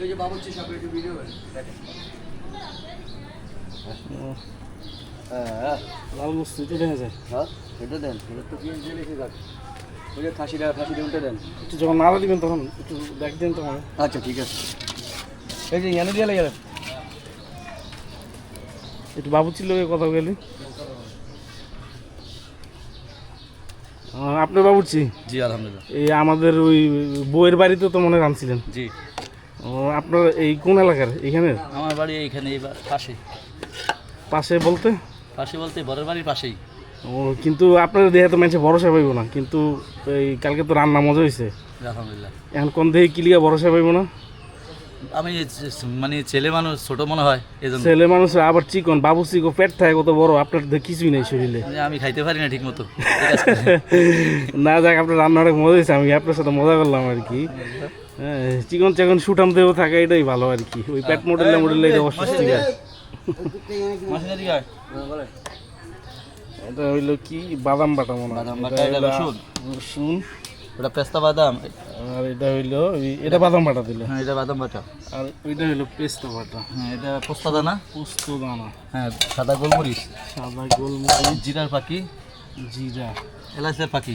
এই যে একটু ভিডিও দেখেন। হ্যাঁ লাল বস্তু এটা দেখা যায় হ্যাঁ এটা দেন। এটা তো যাক ওই যে খাসিটা খাসিটা উল্টে দেন। একটু যখন নাড়া দিবেন তখন একটু দেখ দিন তখন। আচ্ছা ঠিক আছে। এই যে ইয়ানে দিয়ে লেগে একটু বাবুচির লোকে কথা গেলি আপনার বাবুর্চি? জি আলহামদুলিল্লাহ। এই আমাদের ওই বইয়ের বাড়িতে তো মনে হয় রাঁধছিলেন জি। ও আপনার এই কোন এলাকার? এখানে আমার বাড়ি এইখানে এই পাশে। পাশে বলতে? পাশে বলতে বরের বাড়ির পাশেই। ও কিন্তু আপনার দেহে তো মানুষে ভরসা পাইব না। কিন্তু এই কালকে তো রান্না মজা হয়েছে আলহামদুলিল্লাহ। এখন কোন দেহে কিলিয়া ভরসা পাইব না? আমি মানে ছেলে মানুষ ছোট মনে হয় এই জন্য ছেলে মানুষ আবার চিকন বাবু চিকো পেট থাকে কত বড় আপনার দেহে কিছুই নেই শরীরে। আমি খাইতে পারি না ঠিক মতো না যাক আপনার রান্না অনেক মজা হয়েছে আমি আপনার সাথে মজা করলাম আর কি। চিকন চিকন সুটাম দেহ থাকে এটাই ভালো আর কি। ওই পেট মডেলে মডেলে এটা অস্বস্তি এটা হইল কি? বাদাম বাটা মনে হয়। বাদাম এটা বাটা, এটা রসুন। রসুন। ওটা পেস্তা বাদাম। আর এটা হইল এটা বাদাম বাটা দিলে। হ্যাঁ এটা বাদাম বাটা। আর ওইটা হইল পেস্তা বাটা। হ্যাঁ এটা পোস্তা দানা। পোস্ত দানা। হ্যাঁ সাদা গোলমরিচ। সাদা গোলমরিচ। জিরার পাখি। জিরা। এলাচের পাখি।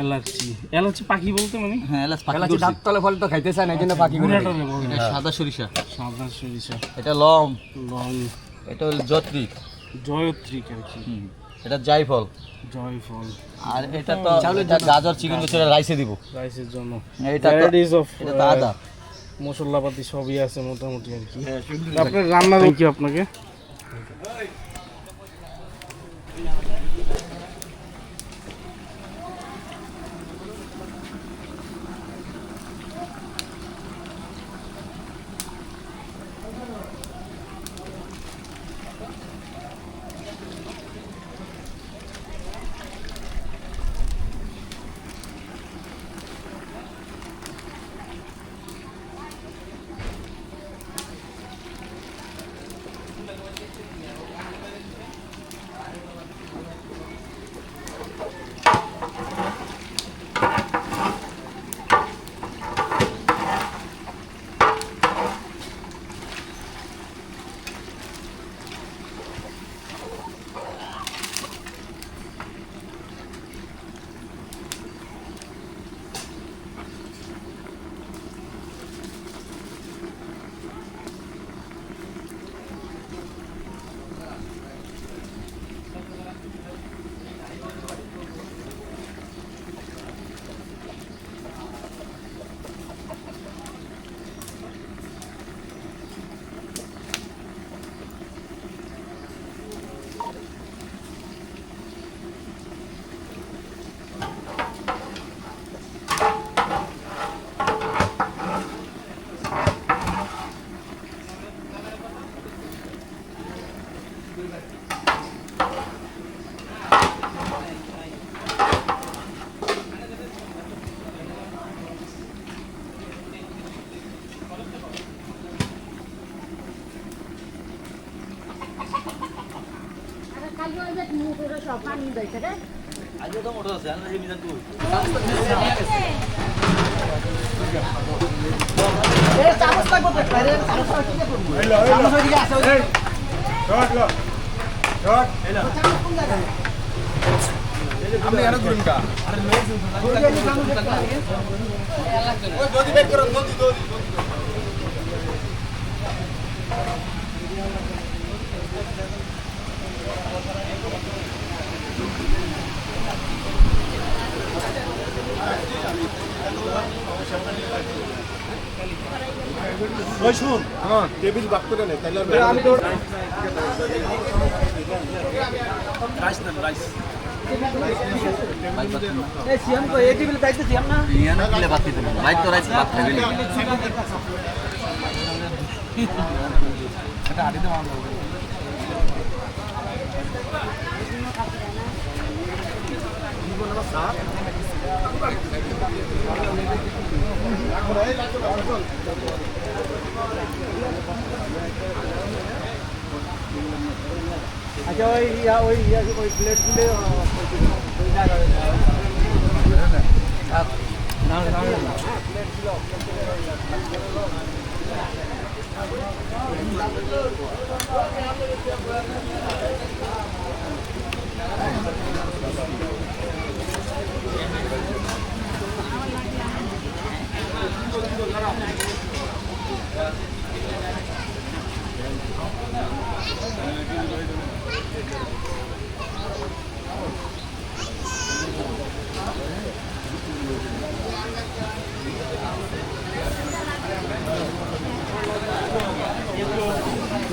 এলাচি। এলাচি পাখি বলতে মানে? হ্যাঁ এলাচ পাখি এলাচি দাঁত তলে ফলে তো খাইতে চায় না এই জন্য পাখি করে এটা সাদা সরিষা। সাদা সরিষা। এটা লং লং এটা হলো জত্রি জয়ত্রিক আর কি। এটা জাইফল জয়ফল। আর এটা তো এটা গাজর চিকেন রাইসে দিব। রাইসের জন্য। এটা তো এটা তো আদা। মশলাপাতি সবই আছে মোটামুটি আর কি। আপনার রান্না কি আপনাকে। কালি ওই যে মুখ করে। সব পানি দিয়েছে রে আজকে তো? মোটর ওই শুন হ্যাঁ। টেবিল বাক করে নে তাহলে আমি তো ইয়ানা কিলে বাতি দিন বাইক তো রাইস ভাত আচ্ছা ওই ইয়া ওই ইয়া ওই প্লেটগুলো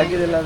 আগে দিলা